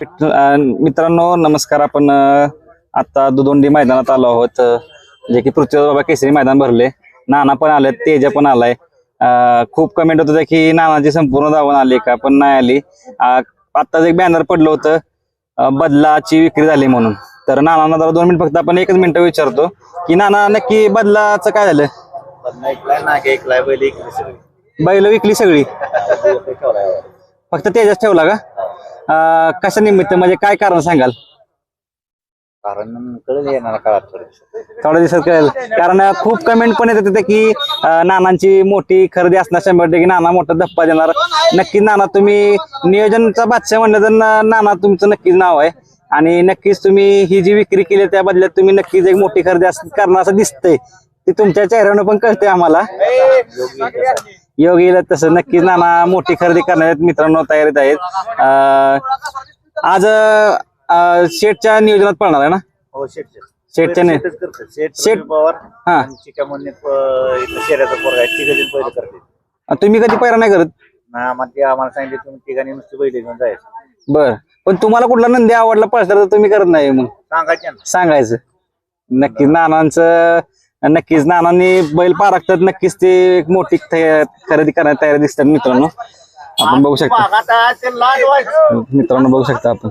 मित्रांनो नमस्कार. आपण आता दुदोंडी मैदानात आलो आहोत. जे की पृथ्वीराज बाबा केसरी मैदान भरले. नाना पण आले तेजा पण आलाय. खूप कमेंट होत होत्या की नानाची संपूर्ण धावून आली का? पण नाही आली. अं, आत्ताच एक बॅनर पडलं होतं बदलाची विक्री झाली म्हणून. तर नाना जरा दोन मिनिट फक्त आपण एकच मिनिट विचारतो की नाना नक्की बदलाचं काय झालं? बैल विकली सगळी? फक्त तेजाच ठेवला का? अं, कशा निमित्त? म्हणजे काय कारण सांगाल? कारण कळेल येणार काळात थोडं थोड्या दिवसात कळेल. कारण अं, खूप कमेंट पण येत होते की अं, नानांची मोठी खरेदी असणार शंभर टक्के नाना मोठा धप्पा देणार. नक्कीच नाना तुम्ही नियोजनचा बादशाह म्हणलं तर ना- नाना तुमचं नक्कीच नाव आहे. आणि नक्कीच तुम्ही ही जी विक्री केली त्या बदल्यात तुम्ही नक्कीच एक मोठी खरेदी अस- करणार असं दिसतंय. ती तुमच्या चेहऱ्यावर पण कळते आम्हाला. योगीला तसं नक्कीच नाना मोठी खरेदी करणार आहेत मित्रांनो तयारीत आहेत. आज अं, शेटच्या नियोजनात पडणार आहे ना? हो शेट शेटच्या शेट शेट- पवार हा. शेऱ्याचा पोरगा तिघ पहिलं करते तुम्ही कधी पैरा नाही करत? ना आम्हाला ते आम्हाला सांगितले तुम्ही तिघांनी नुसते बैल घेऊन जायचं. बर. पण तुम्हाला कुठला नंदी आवडला पळसला तर तुम्ही करत नाही मग. सांगायचे सांगायचं. नक्कीच नानांचं नक्कीच नानांनी बैल पारखतात नक्कीच ते एक मोठी थ- खरेदी करण्यात तयारी दिसतात मित्रांनो. आपण बघू शकता. मित्रांनो बघू शकता आपण.